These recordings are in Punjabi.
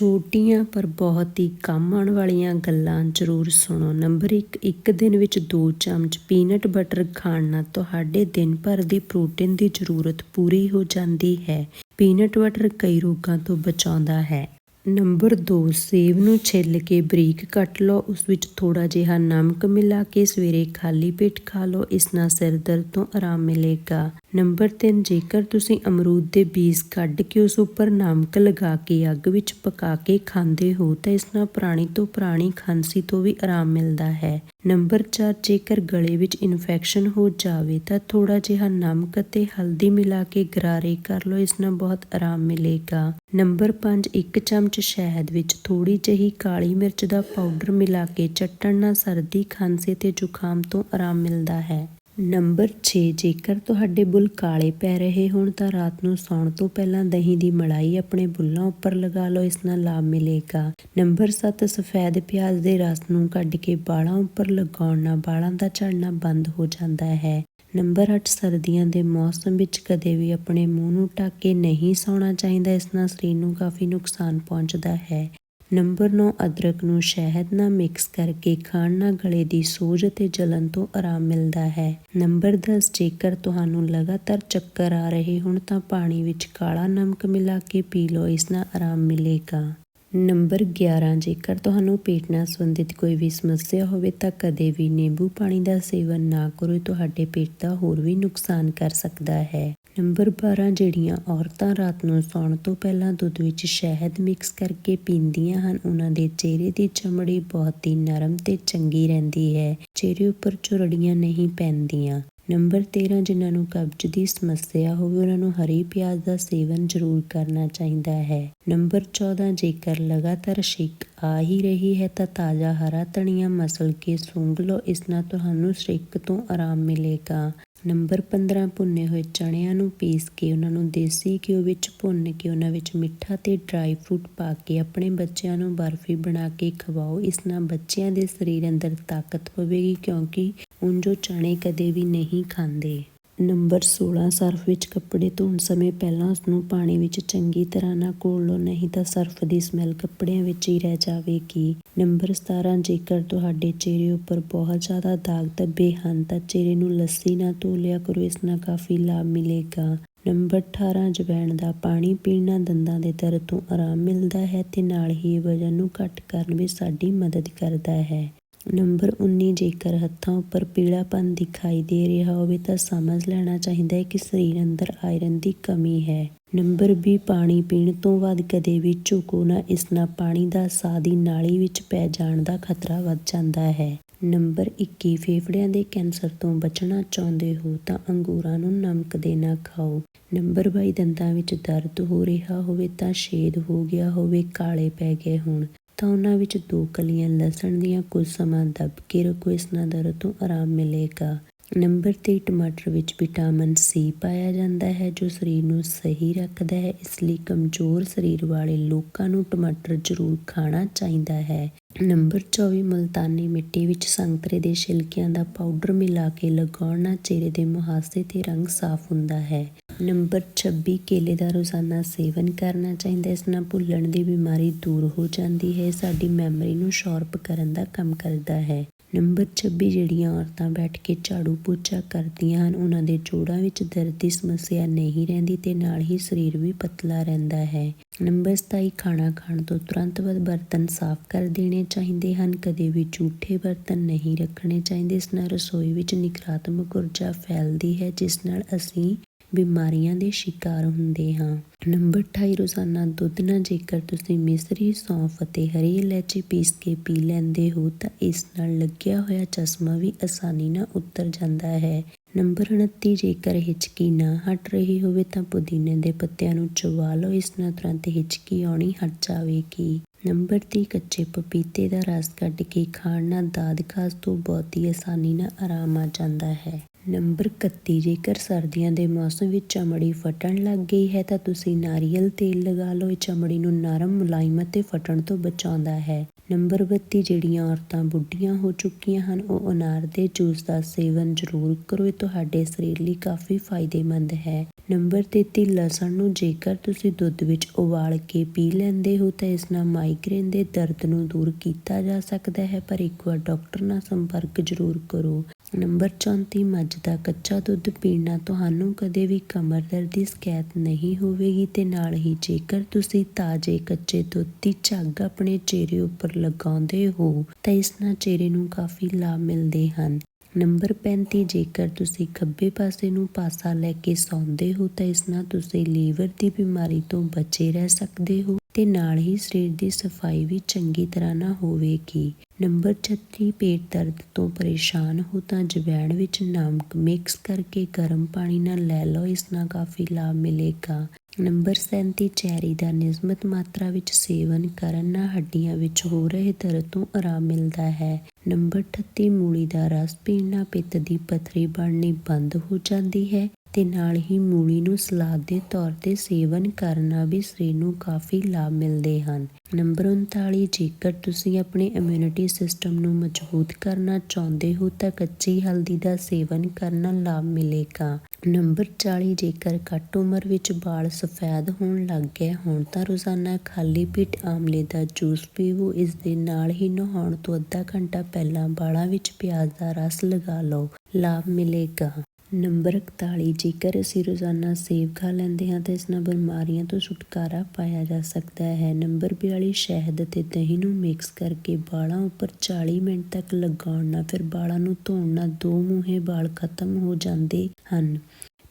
ਛੋਟੀਆਂ ਪਰ ਬਹੁਤ ਹੀ ਕੰਮ ਆਉਣ ਵਾਲੀਆਂ ਗੱਲਾਂ ਜ਼ਰੂਰ ਸੁਣੋ। ਨੰਬਰ 1 ਇੱਕ ਦਿਨ ਵਿੱਚ 2 ਚਮਚ ਪੀਨਟ ਬਟਰ ਖਾਣ ਨਾਲ ਤੁਹਾਡੇ ਦਿਨ ਭਰ ਦੀ ਪ੍ਰੋਟੀਨ ਦੀ ਜ਼ਰੂਰਤ ਪੂਰੀ ਹੋ ਜਾਂਦੀ ਹੈ। ਪੀਨਟ ਬਟਰ ਕਈ ਰੋਗਾਂ ਤੋਂ ਬਚਾਉਂਦਾ ਹੈ। ਨੰਬਰ 2 ਸੇਬ ਨੂੰ ਛਿੱਲ ਕੇ ਬਰੀਕ ਕੱਟ ਲਓ। ਉਸ ਵਿੱਚ ਥੋੜਾ ਜਿਹਾ ਨਮਕ ਮਿਲਾ ਕੇ ਸਵੇਰੇ ਖਾਲੀ ਪੇਟ ਖਾ ਲਓ। ਇਸ ਨਾਲ ਸਿਰ ਦਰਦ ਤੋਂ ਆਰਾਮ ਮਿਲੇਗਾ। ਨੰਬਰ 3 ਜੇਕਰ ਤੁਸੀਂ ਅਮਰੂਦ ਦੇ ਬੀਜ ਕੱਢ ਕੇ ਉਸ ਉੱਪਰ ਨਮਕ ਲਗਾ ਕੇ ਅੱਗ ਵਿੱਚ ਪਕਾ ਕੇ ਖਾਂਦੇ ਹੋ, ਤਾਂ ਇਸ ਨਾਲ ਪੁਰਾਣੀ ਤੋਂ ਪੁਰਾਣੀ ਖਾਂਸੀ ਤੋਂ ਵੀ ਆਰਾਮ ਮਿਲਦਾ ਹੈ। ਨੰਬਰ 4 ਜੇਕਰ ਗਲੇ ਵਿੱਚ ਇਨਫੈਕਸ਼ਨ ਹੋ ਜਾਵੇ ਤਾਂ ਥੋੜਾ ਜਿਹਾ ਨਮਕ ਅਤੇ ਹਲਦੀ ਮਿਲਾ ਕੇ ਗਰਾਰੇ ਕਰ ਲਓ, ਇਸ ਨਾਲ ਬਹੁਤ ਆਰਾਮ ਮਿਲੇਗਾ। ਨੰਬਰ 5 ਇੱਕ ਚਮਚ ਸ਼ਹਿਦ ਵਿੱਚ ਥੋੜੀ ਜਿਹੀ ਕਾਲੀ ਮਿਰਚ ਦਾ ਪਾਊਡਰ ਮਿਲਾ ਕੇ ਚੱਟਣ ਨਾਲ ਸਰਦੀ, ਖਾਂਸੀ ਤੇ ਜ਼ੁਕਾਮ ਤੋਂ ਆਰਾਮ ਮਿਲਦਾ ਹੈ। ਨੰਬਰ 6 ਜੇਕਰ ਤੁਹਾਡੇ ਬੁੱਲ ਕਾਲੇ ਪੈ ਰਹੇ ਹੋਣ ਤਾਂ ਰਾਤ ਨੂੰ ਸੌਣ ਤੋਂ ਪਹਿਲਾਂ ਦਹੀਂ ਦੀ ਮਲਾਈ ਆਪਣੇ ਬੁੱਲਾਂ ਉੱਪਰ ਲਗਾ ਲਓ, ਇਸ ਨਾਲ ਲਾਭ ਮਿਲੇਗਾ। ਨੰਬਰ 7 ਸਫੈਦ ਪਿਆਜ਼ ਦੇ ਰਸ ਨੂੰ ਕੱਢ ਕੇ ਵਾਲਾਂ ਉੱਪਰ ਲਗਾਉਣ ਨਾਲ ਵਾਲਾਂ ਦਾ ਝੜਨਾ ਬੰਦ ਹੋ ਜਾਂਦਾ ਹੈ। ਨੰਬਰ 8 ਸਰਦੀਆਂ ਦੇ ਮੌਸਮ ਵਿੱਚ ਕਦੇ ਵੀ ਆਪਣੇ ਮੂੰਹ ਨੂੰ ਢੱਕ ਕੇ ਨਹੀਂ ਸੌਣਾ ਚਾਹੀਦਾ, ਇਸ ਨਾਲ ਸਰੀਰ ਨੂੰ ਕਾਫੀ ਨੁਕਸਾਨ ਪਹੁੰਚਦਾ ਹੈ। ਨੰਬਰ 9 ਅਦਰਕ ਨੂੰ ਸ਼ਹਿਦ ਨਾਲ ਮਿਕਸ ਕਰਕੇ ਖਾਣ ਨਾਲ ਗਲੇ ਦੀ ਸੋਜ ਅਤੇ ਜਲਨ ਤੋਂ ਆਰਾਮ ਮਿਲਦਾ ਹੈ। ਨੰਬਰ 10 ਜੇਕਰ ਤੁਹਾਨੂੰ ਲਗਾਤਾਰ ਚੱਕਰ ਆ ਰਹੇ ਹੋਣ ਤਾਂ ਪਾਣੀ ਵਿੱਚ ਕਾਲਾ ਨਮਕ ਮਿਲਾ ਕੇ ਪੀ ਲਓ, ਇਸ ਨਾਲ ਆਰਾਮ ਮਿਲੇਗਾ। ਨੰਬਰ 11 ਜੇਕਰ ਤੁਹਾਨੂੰ ਪੇਟ ਨਾਲ ਸੰਬੰਧਿਤ ਕੋਈ ਵੀ ਸਮੱਸਿਆ ਹੋਵੇ ਤਾਂ ਕਦੇ ਵੀ ਨਿੰਬੂ ਪਾਣੀ ਦਾ ਸੇਵਨ ਨਾ ਕਰੋ ਤੁਹਾਡੇ ਪੇਟ ਦਾ ਹੋਰ ਵੀ ਨੁਕਸਾਨ ਕਰ ਸਕਦਾ ਹੈ। ਨੰਬਰ 12 ਜਿਹੜੀਆਂ ਔਰਤਾਂ ਰਾਤ ਨੂੰ ਸੌਣ ਤੋਂ ਪਹਿਲਾਂ ਦੁੱਧ ਵਿੱਚ ਸ਼ਹਿਦ ਮਿਕਸ ਕਰਕੇ ਪੀਂਦੀਆਂ ਹਨ, ਉਹਨਾਂ ਦੇ ਚਿਹਰੇ ਦੀ ਚਮੜੀ ਬਹੁਤ ਹੀ ਨਰਮ ਤੇ ਚੰਗੀ ਰਹਿੰਦੀ ਹੈ। ਚਿਹਰੇ ਉੱਪਰ ਝੁਰੜੀਆਂ ਨਹੀਂ ਪੈਂਦੀਆਂ। ਨੰਬਰ 13 ਜਿਨ੍ਹਾਂ ਨੂੰ ਕਬਜ਼ ਦੀ ਸਮੱਸਿਆ ਹੋਵੇ, ਉਹਨਾਂ ਨੂੰ ਹਰੀ ਪਿਆਜ਼ ਦਾ ਸੇਵਨ ਜ਼ਰੂਰ ਕਰਨਾ ਚਾਹੀਦਾ ਹੈ। ਨੰਬਰ 14 ਜੇਕਰ ਲਗਾਤਾਰ ਛਿੱਕ ਆ ਹੀ ਰਹੀ ਹੈ, ਤਾਂ ਤਾਜ਼ਾ ਹਰਾ ਧਨੀਆ ਮਸਲ ਕੇ ਸੁੰਘ ਲਓ। ਇਸ ਨਾਲ ਤੁਹਾਨੂੰ ਛਿੱਕ ਤੋਂ ਆਰਾਮ ਮਿਲੇਗਾ। ਨੰਬਰ 15 ਭੁੰਨੇ ਹੋਏ ਚਣਿਆਂ ਨੂੰ ਪੀਸ ਕੇ ਉਹਨਾਂ ਨੂੰ ਦੇਸੀ ਘਿਓ ਵਿੱਚ ਭੁੰਨ ਕੇ ਉਹਨਾਂ ਵਿੱਚ ਮਿੱਠਾ ਤੇ ਡਰਾਈ ਫਰੂਟ ਪਾ ਕੇ ਆਪਣੇ ਬੱਚਿਆਂ ਨੂੰ ਬਰਫੀ ਬਣਾ ਕੇ ਖਵਾਓ। ਇਸ ਨਾਲ ਬੱਚਿਆਂ ਦੇ ਸਰੀਰ ਅੰਦਰ ਤਾਕਤ ਪਵੇਗੀ ਕਿਉਂਕਿ ਉਂਝ ਉਹ ਚਣੇ ਕਦੇ ਵੀ ਨਹੀਂ ਖਾਂਦੇ। ਨੰਬਰ 16 ਸਰਫ ਵਿੱਚ ਕੱਪੜੇ ਧੋਣ ਸਮੇਂ ਪਹਿਲਾਂ ਉਸ ਨੂੰ ਪਾਣੀ ਵਿੱਚ ਚੰਗੀ ਤਰ੍ਹਾਂ ਨਾਲ ਘੋਲ ਲਓ, ਨਹੀਂ ਤਾਂ ਸਰਫ ਦੀ ਸਮੈਲ ਕੱਪੜਿਆਂ ਵਿੱਚ ਹੀ ਰਹਿ ਜਾਵੇਗੀ। ਨੰਬਰ 17 ਜੇਕਰ ਤੁਹਾਡੇ ਚਿਹਰੇ ਉੱਪਰ ਬਹੁਤ ਜ਼ਿਆਦਾ ਦਾਗ ਧੱਬੇ ਹਨ ਤਾਂ ਚਿਹਰੇ ਨੂੰ ਲੱਸੀ ਨਾਲ ਧੋ ਲਿਆ ਕਰੋ, ਇਸ ਨਾਲ ਕਾਫੀ ਲਾਭ ਮਿਲੇਗਾ। ਨੰਬਰ 18 ਜਵੈਣ ਦਾ ਪਾਣੀ ਪੀਣਾ ਦੰਦਾਂ ਦੇ ਦਰਦ ਤੋਂ ਆਰਾਮ ਮਿਲਦਾ ਹੈ ਤੇ ਨਾਲ ਹੀ ਵਜਨ ਨੂੰ ਘੱਟ ਕਰਨ ਵਿੱਚ ਸਾਡੀ ਮਦਦ ਕਰਦਾ ਹੈ। ਨੰਬਰ 19 ਜੇਕਰ ਹੱਥਾਂ ਉੱਪਰ ਪੀਲਾਪਨ ਦਿਖਾਈ ਦੇ ਰਿਹਾ ਹੋਵੇ ਤਾਂ ਸਮਝ ਲੈਣਾ ਚਾਹੀਦਾ ਹੈ ਕਿ ਸਰੀਰ ਅੰਦਰ ਆਇਰਨ ਦੀ ਕਮੀ ਹੈ। ਨੰਬਰ 20 ਪਾਣੀ ਪੀਣ ਤੋਂ ਬਾਅਦ ਕਦੇ ਵੀ ਝੁਕੋ ਨਾ, ਇਸ ਨਾਲ ਪਾਣੀ ਦਾ ਸਾਹ ਦੀ ਨਾਲੀ ਵਿੱਚ ਪੈ ਜਾਣ ਦਾ ਖਤਰਾ ਵੱਧ ਜਾਂਦਾ ਹੈ। ਨੰਬਰ 21 ਫੇਫੜਿਆਂ ਦੇ ਕੈਂਸਰ ਤੋਂ ਬਚਣਾ ਚਾਹੁੰਦੇ ਹੋ ਤਾਂ ਅੰਗੂਰਾਂ ਨੂੰ ਨਮਕ ਦੇ ਨਾ ਖਾਓ। ਨੰਬਰ 22 ਦੰਦਾਂ ਵਿੱਚ ਦਰਦ ਹੋ ਰਿਹਾ ਹੋਵੇ ਤਾਂ ਛੇਦ ਹੋ ਗਿਆ ਹੋਵੇ, ਕਾਲੇ ਪੈ ਗਏ ਹੋਣ। ਤਾਂ ਉਹਨਾਂ ਵਿੱਚ ਦੋ ਕਲੀਆਂ ਲਸਣ ਦੀਆਂ ਕੁਝ ਸਮਾਂ ਦੱਬ ਕੇ ਰੱਖੋ, ਇਸ ਨਾਲ ਦਰਦ ਤੋਂ ਆਰਾਮ ਮਿਲੇਗਾ। ਨੰਬਰ 3 ਟਮਾਟਰ ਵਿੱਚ ਵਿਟਾਮਿਨ ਸੀ ਪਾਇਆ ਜਾਂਦਾ ਹੈ, ਜੋ ਸਰੀਰ ਨੂੰ ਸਹੀ ਰੱਖਦਾ ਹੈ, ਇਸ ਲਈ ਕਮਜ਼ੋਰ ਸਰੀਰ ਵਾਲੇ ਲੋਕਾਂ ਨੂੰ ਟਮਾਟਰ ਜ਼ਰੂਰ ਖਾਣਾ ਚਾਹੀਦਾ ਹੈ। ਨੰਬਰ 24 ਮਲਤਾਨੀ ਮਿੱਟੀ ਵਿੱਚ ਸੰਤਰੇ ਦੇ ਛਿਲਕਿਆਂ ਦਾ ਪਾਊਡਰ ਮਿਲਾ ਕੇ ਲਗਾਉਣ ਨਾਲ ਚਿਹਰੇ ਦੇ ਮੁਹਾਸੇ ਤੇ ਰੰਗ ਸਾਫ਼ ਹੁੰਦਾ ਹੈ। ਨੰਬਰ 26 ਕੇਲੇ ਦਾ ਰੋਜ਼ਾਨਾ ਸੇਵਨ ਕਰਨਾ ਚਾਹੀਦਾ ਇਸ ਨਾਲ ਭੁੱਲਣ ਦੀ ਬਿਮਾਰੀ ਦੂਰ ਹੋ ਜਾਂਦੀ ਹੈ। ਸਾਡੀ ਮੈਮਰੀ ਨੂੰ ਸ਼ਾਰਪ ਕਰਨ ਦਾ ਕੰਮ ਕਰਦਾ ਹੈ। ਨੰਬਰ 26 ਜਿਹੜੀਆਂ ਔਰਤਾਂ ਬੈਠ ਕੇ ਝਾੜੂ ਪੋਚਾ ਕਰਦੀਆਂ ਹਨ, ਉਹਨਾਂ ਦੇ ਜੋੜਾਂ ਵਿੱਚ ਦਰਦ ਦੀ ਸਮੱਸਿਆ ਨਹੀਂ ਰਹਿੰਦੀ ਤੇ ਨਾਲ ਹੀ ਸਰੀਰ ਵੀ ਪਤਲਾ ਰਹਿੰਦਾ ਹੈ। ਨੰਬਰ 27 ਖਾਣਾ ਖਾਣ ਤੋਂ ਤੁਰੰਤ ਬਾਅਦ ਬਰਤਨ ਸਾਫ਼ ਕਰ ਦੇਣੇ ਚਾਹੀਦੇ ਹਨ। ਕਦੇ ਵੀ ਝੂਠੇ ਬਰਤਨ ਨਹੀਂ ਰੱਖਣੇ ਚਾਹੀਦੇ। ਇਸ ਨਾਲ ਰਸੋਈ ਵਿੱਚ ਨਕਾਰਾਤਮਕ ਊਰਜਾ ਫੈਲਦੀ ਹੈ, ਜਿਸ ਨਾਲ ਅਸੀਂ ਬਿਮਾਰੀਆਂ ਦੇ ਸ਼ਿਕਾਰ ਹੁੰਦੇ ਹਾਂ। ਨੰਬਰ 28 ਰੋਜ਼ਾਨਾ ਦੁੱਧ ਨਾਲ ਜੇਕਰ ਤੁਸੀਂ ਮਿਸਰੀ, ਸੌਂਫ ਅਤੇ ਹਰੀ ਇਲਾਇਚੀ ਪੀਸ ਕੇ ਪੀ ਲੈਂਦੇ ਹੋ ਤਾਂ ਇਸ ਨਾਲ ਲੱਗਿਆ ਹੋਇਆ ਚਸ਼ਮਾ ਵੀ ਆਸਾਨੀ ਨਾਲ ਉਤਰ ਜਾਂਦਾ ਹੈ। ਨੰਬਰ 29 ਜੇਕਰ ਹਿਚਕੀ ਨਾ ਹਟ ਰਹੀ ਹੋਵੇ ਤਾਂ ਪੁਦੀਨੇ ਦੇ ਪੱਤਿਆਂ ਨੂੰ ਚਬਾ ਲਓ। ਇਸ ਨਾਲ ਤੁਰੰਤ ਹਿਚਕੀ ਆਉਣੀ ਹਟ ਜਾਵੇਗੀ। ਨੰਬਰ 30 ਕੱਚੇ ਪਪੀਤੇ ਦਾ ਰਸ ਕੱਢ ਕੇ ਖਾਣ ਨਾਲ ਦਾਦ ਖਾਸ ਤੋਂ ਬਹੁਤ ਹੀ ਆਸਾਨੀ ਨਾਲ ਆਰਾਮ ਆ ਜਾਂਦਾ ਹੈ। ਨੰਬਰ 31 ਜੇਕਰ ਸਰਦੀਆਂ ਦੇ ਮੌਸਮ ਵਿੱਚ ਚਮੜੀ ਫਟਣ ਲੱਗ ਗਈ ਹੈ, ਤਾਂ ਤੁਸੀਂ ਨਾਰੀਅਲ ਤੇਲ ਲਗਾ ਲਓ। ਇਹ ਚਮੜੀ ਨੂੰ ਨਰਮ, ਮੁਲਾਇਮ ਅਤੇ ਫਟਣ ਤੋਂ ਬਚਾਉਂਦਾ ਹੈ। ਨੰਬਰ 32 ਜਿਹੜੀਆਂ ਔਰਤਾਂ ਬੁੱਢੀਆਂ ਹੋ ਚੁੱਕੀਆਂ ਹਨ, ਉਹ ਅਨਾਰ ਦੇ ਜੂਸ ਦਾ ਸੇਵਨ ਜ਼ਰੂਰ ਕਰੋ। ਇਹ ਤੁਹਾਡੇ ਸਰੀਰ ਲਈ ਕਾਫੀ ਫਾਇਦੇਮੰਦ ਹੈ। ਨੰਬਰ 33 ਲਸਣ ਨੂੰ ਜੇਕਰ ਤੁਸੀਂ ਦੁੱਧ ਵਿੱਚ ਉਬਾਲ ਕੇ ਪੀ ਲੈਂਦੇ ਹੋ, ਤਾਂ ਇਸ ਨਾਲ ਮਾਈਗ੍ਰੇਨ ਦੇ ਦਰਦ ਨੂੰ ਦੂਰ ਕੀਤਾ ਜਾ ਸਕਦਾ ਹੈ, ਪਰ ਇੱਕ ਵਾਰ ਡਾਕਟਰ ਨਾਲ ਸੰਪਰਕ ਜ਼ਰੂਰ ਕਰੋ। ਨੰਬਰ 34 ਮੱਝ ਦਾ ਕੱਚਾ ਦੁੱਧ ਪੀਣਾ ਤੁਹਾਨੂੰ ਕਦੇ ਵੀ ਕਮਰ ਦਰਦ ਦੀ ਸ਼ਿਕਾਇਤ ਨਹੀਂ ਹੋਵੇਗੀ ਤੇ ਨਾਲ ਹੀ ਜੇਕਰ ਤੁਸੀਂ ਤਾਜ਼ੇ ਕੱਚੇ ਦੁੱਧ ਦੀ ਝੱਗ ਆਪਣੇ ਚਿਹਰੇ ਉੱਪਰ ਲਗਾਉਂਦੇ ਹੋ, ਤਾਂ ਇਸ ਨਾਲ ਚਿਹਰੇ ਨੂੰ ਕਾਫੀ ਲਾਭ ਮਿਲਦੇ ਹਨ। ਨੰਬਰ 35 ਜੇਕਰ ਤੁਸੀਂ ਖੱਬੇ ਪਾਸੇ ਨੂੰ ਪਾਸਾ ਲੈ ਕੇ ਸੌਂਦੇ ਹੋ, ਤਾਂ ਇਸ ਨਾਲ ਤੁਸੀਂ ਲੀਵਰ ਦੀ ਬਿਮਾਰੀ ਤੋਂ ਬਚੇ ਰਹਿ ਸਕਦੇ ਹੋ। ਤੇ ਨਾਲ ਹੀ ਸਰੀਰ ਦੀ ਸਫ਼ਾਈ ਵੀ ਚੰਗੀ ਤਰ੍ਹਾਂ ਨਾ ਹੋਵੇਗੀ। ਨੰਬਰ 36 ਪੇਟ ਦਰਦ ਤੋਂ ਪਰੇਸ਼ਾਨ ਹੋ ਤਾਂ ਜਵੈਣ ਵਿੱਚ ਨਮਕ ਮਿਕਸ ਕਰਕੇ ਗਰਮ ਪਾਣੀ ਨਾਲ ਲੈ ਲਓ, ਇਸ ਨਾਲ ਕਾਫੀ ਲਾਭ ਮਿਲੇਗਾ। ਨੰਬਰ 37 ਚੈਰੀ ਦਾ ਨਿਯਮਤ ਮਾਤਰਾ ਵਿੱਚ ਸੇਵਨ ਕਰਨ ਨਾਲ ਹੱਡੀਆਂ ਵਿੱਚ ਹੋ ਰਹੇ ਦਰਦ ਤੋਂ ਆਰਾਮ ਮਿਲਦਾ ਹੈ। ਨੰਬਰ 38 ਮੂਲੀ ਦਾ ਰਸ ਪੀਣ ਨਾਲ ਪਿੱਤ ਦੀ ਪਥਰੀ ਬਣਨੀ ਬੰਦ ਹੋ ਜਾਂਦੀ ਹੈ। ਅਤੇ ਨਾਲ ਹੀ ਮੂਲੀ ਨੂੰ ਸਲਾਦ ਦੇ ਤੌਰ ਤੇ ਸੇਵਨ ਕਰਨ ਨਾਲ ਵੀ ਸਰੀਰ ਨੂੰ ਕਾਫੀ ਲਾਭ ਮਿਲਦੇ ਹਨ। ਨੰਬਰ 39 ਜੇਕਰ ਤੁਸੀਂ ਆਪਣੇ ਇਮਿਊਨਿਟੀ ਸਿਸਟਮ ਨੂੰ ਮਜ਼ਬੂਤ ਕਰਨਾ ਚਾਹੁੰਦੇ ਹੋ ਤਾਂ ਕੱਚੀ ਹਲਦੀ ਦਾ ਸੇਵਨ ਕਰਨ ਨਾਲ ਲਾਭ ਮਿਲੇਗਾ। ਨੰਬਰ 40 ਜੇਕਰ ਘੱਟ ਉਮਰ ਵਿੱਚ ਵਾਲ ਸਫੈਦ ਹੋਣ ਲੱਗ ਗਏ ਹੋਣ ਤਾਂ ਰੋਜ਼ਾਨਾ ਖਾਲੀ ਪੇਟ ਆਮਲੇ ਦਾ ਜੂਸ ਪੀਵੋ। ਇਸ ਦੇ ਨਾਲ ਹੀ ਨਹਾਉਣ ਤੋਂ ਅੱਧਾ ਘੰਟਾ ਪਹਿਲਾਂ ਵਾਲਾਂ ਵਿੱਚ ਪਿਆਜ਼ ਦਾ ਰਸ ਲਗਾ ਲਓ। ਲਾਭ ਮਿਲੇਗਾ। ਨੰਬਰ 41 ਜੇਕਰ ਅਸੀਂ ਰੋਜ਼ਾਨਾ ਸੇਬ ਖਾ ਲੈਂਦੇ ਹਾਂ ਤਾਂ ਇਸ ਨਾਲ ਬਿਮਾਰੀਆਂ ਤੋਂ ਛੁਟਕਾਰਾ ਪਾਇਆ ਜਾ ਸਕਦਾ ਹੈ। ਨੰਬਰ 42 ਸ਼ਹਿਦ ਅਤੇ ਦਹੀਂ ਨੂੰ ਮਿਕਸ ਕਰਕੇ ਵਾਲਾਂ ਉੱਪਰ 40 ਮਿੰਟ ਤੱਕ ਲਗਾਉਣ ਨਾਲ ਫਿਰ ਵਾਲਾਂ ਨੂੰ ਧੋਣ ਨਾਲ ਦੋ ਮੂੰਹੇ ਬਾਲ ਖਤਮ ਹੋ ਜਾਂਦੇ ਹਨ।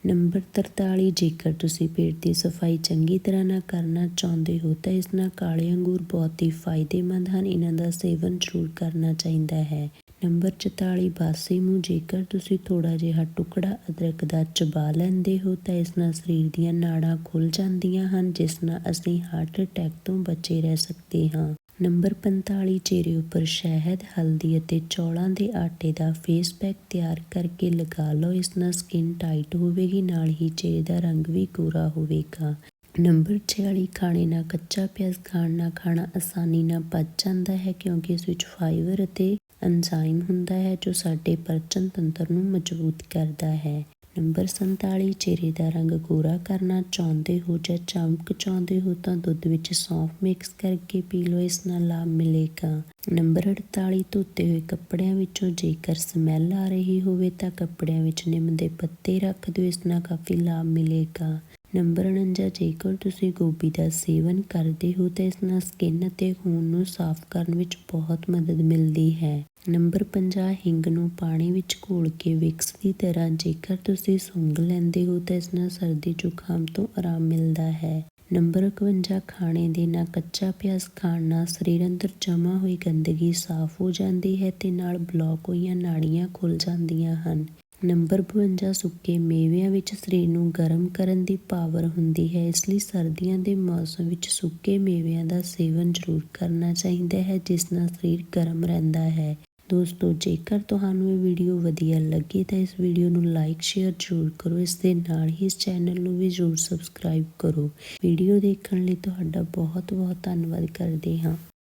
ਨੰਬਰ 43 ਜੇਕਰ ਤੁਸੀਂ ਪੇਟ ਦੀ ਸਫ਼ਾਈ ਚੰਗੀ ਤਰ੍ਹਾਂ ਨਾਲ ਕਰਨਾ ਚਾਹੁੰਦੇ ਹੋ ਤਾਂ ਇਸ ਨਾਲ ਕਾਲੇ ਅੰਗੂਰ ਬਹੁਤ ਹੀ ਫਾਇਦੇਮੰਦ ਹਨ। ਇਹਨਾਂ ਦਾ ਸੇਵਨ ਜ਼ਰੂਰ ਕਰਨਾ ਚਾਹੀਦਾ ਹੈ। ਨੰਬਰ 44 ਬਾਸੇ ਨੂੰ ਜੇਕਰ ਤੁਸੀਂ ਥੋੜਾ ਜਿਹਾ ਟੁਕੜਾ ਅਦਰਕ ਦਾ ਚਬਾ ਲੈਂਦੇ ਹੋ ਤਾਂ ਇਸ ਨਾਲ ਸਰੀਰ ਦੀਆਂ ਨਾੜਾਂ ਖੁੱਲ ਜਾਂਦੀਆਂ ਹਨ, ਜਿਸ ਨਾਲ ਅਸੀਂ ਹਾਰਟ ਅਟੈਕ ਤੋਂ ਬਚੇ ਰਹਿ ਸਕਦੇ ਹਾਂ। ਨੰਬਰ 45 ਚਿਹਰੇ ਉੱਪਰ ਸ਼ਹਿਦ, ਹਲਦੀ ਅਤੇ ਚੌਲਾਂ ਦੇ ਆਟੇ ਦਾ ਫੇਸ ਪੈਕ ਤਿਆਰ ਕਰਕੇ ਲਗਾ ਲਓ। ਇਸ ਨਾਲ ਸਕਿਨ ਟਾਈਟ ਹੋਵੇਗੀ, ਨਾਲ ਹੀ ਚਿਹਰੇ ਦਾ ਰੰਗ ਵੀ ਗੋਰਾ ਹੋਵੇਗਾ। ਨੰਬਰ 46 ਖਾਣੇ ਨਾਲ ਕੱਚਾ ਪਿਆਜ਼ ਖਾਣ ਨਾਲ ਖਾਣਾ ਆਸਾਨੀ ਨਾਲ ਪਚ ਜਾਂਦਾ ਹੈ, ਕਿਉਂਕਿ ਇਸ ਵਿੱਚ ਫਾਈਬਰ ਅਤੇ ਐਂਜ਼ਾਈਮ ਹੁੰਦਾ ਹੈ ਜੋ ਸਾਡੇ ਪਰਚਨ ਤੰਤਰ ਨੂੰ ਮਜ਼ਬੂਤ ਕਰਦਾ ਹੈ। ਨੰਬਰ 47 ਚਿਹਰੇ ਦਾ ਰੰਗ ਗੋਰਾ ਕਰਨਾ, ਚਾਹੁੰਦੇ ਹੋ ਜਾਂ ਚਮਕ ਚਾਹੁੰਦੇ ਹੋ ਤਾਂ ਦੁੱਧ ਵਿੱਚ ਸੌਂਫ ਮਿਕਸ ਕਰਕੇ ਪੀ ਲਓ, ਇਸ ਨਾਲ ਲਾਭ ਮਿਲੇਗਾ। ਨੰਬਰ 48 ਧੋਤੇ ਹੋਏ ਕੱਪੜਿਆਂ ਵਿੱਚੋਂ ਜੇਕਰ ਸਮੈਲ ਆ ਰਹੀ ਹੋਵੇ ਤਾਂ ਕੱਪੜਿਆਂ ਵਿੱਚ ਨਿੰਮ ਦੇ ਪੱਤੇ ਰੱਖ ਦਿਓ, ਇਸ ਨਾਲ ਕਾਫੀ ਲਾਭ ਮਿਲੇਗਾ। ਨੰਬਰ 49 ਜੇਕਰ ਤੁਸੀਂ ਗੋਭੀ ਦਾ ਸੇਵਨ ਕਰਦੇ ਹੋ ਤਾਂ ਇਸ ਨਾਲ ਸਕਿਨ ਅਤੇ ਖੂਨ ਨੂੰ ਸਾਫ਼ ਕਰਨ ਵਿੱਚ ਬਹੁਤ ਮਦਦ ਮਿਲਦੀ ਹੈ। ਨੰਬਰ 50 ਹਿੰਗ ਨੂੰ ਪਾਣੀ ਵਿੱਚ ਘੋਲ ਕੇ ਵਿਕਸ ਦੀ ਤਰ੍ਹਾਂ ਜੇਕਰ ਤੁਸੀਂ ਸੁੰਘ ਲੈਂਦੇ ਹੋ ਤਾਂ ਇਸ ਨਾਲ ਸਰਦੀ ਜ਼ੁਕਾਮ ਤੋਂ ਆਰਾਮ ਮਿਲਦਾ ਹੈ। ਨੰਬਰ 51 ਖਾਣੇ ਦੇ ਨਾਲ ਕੱਚਾ ਪਿਆਜ਼ ਖਾਣ ਨਾਲ ਸਰੀਰ ਅੰਦਰ ਜਮਾ ਹੋਈ ਗੰਦਗੀ ਸਾਫ਼ ਹੋ ਜਾਂਦੀ ਹੈ ਤੇ ਨਾਲ ਬਲੌਕ ਹੋਈਆਂ ਨਾੜੀਆਂ ਖੁੱਲ ਜਾਂਦੀਆਂ ਹਨ। ਨੰਬਰ 52 ਸੁੱਕੇ ਮੇਵਿਆਂ ਵਿੱਚ ਸਰੀਰ ਨੂੰ ਗਰਮ ਕਰਨ ਦੀ ਪਾਵਰ ਹੁੰਦੀ ਹੈ, ਇਸ ਲਈ ਸਰਦੀਆਂ ਦੇ ਮੌਸਮ ਵਿੱਚ ਸੁੱਕੇ ਮੇਵਿਆਂ ਦਾ ਸੇਵਨ ਜ਼ਰੂਰ ਕਰਨਾ ਚਾਹੀਦਾ ਹੈ, ਜਿਸ ਨਾਲ ਸਰੀਰ ਗਰਮ ਰਹਿੰਦਾ ਹੈ। ਦੋਸਤੋ, ਜੇਕਰ ਤੁਹਾਨੂੰ ਇਹ ਵੀਡੀਓ ਵਧੀਆ ਲੱਗੇ ਤਾਂ ਇਸ ਵੀਡੀਓ ਨੂੰ ਲਾਈਕ ਸ਼ੇਅਰ ਜ਼ਰੂਰ ਕਰੋ। ਇਸ ਦੇ ਨਾਲ ਹੀ ਇਸ ਚੈਨਲ ਨੂੰ ਵੀ ਜ਼ਰੂਰ ਸਬਸਕ੍ਰਾਈਬ ਕਰੋ। ਵੀਡੀਓ ਦੇਖਣ ਲਈ ਤੁਹਾਡਾ ਬਹੁਤ ਬਹੁਤ ਧੰਨਵਾਦ ਕਰਦੇ ਹਾਂ।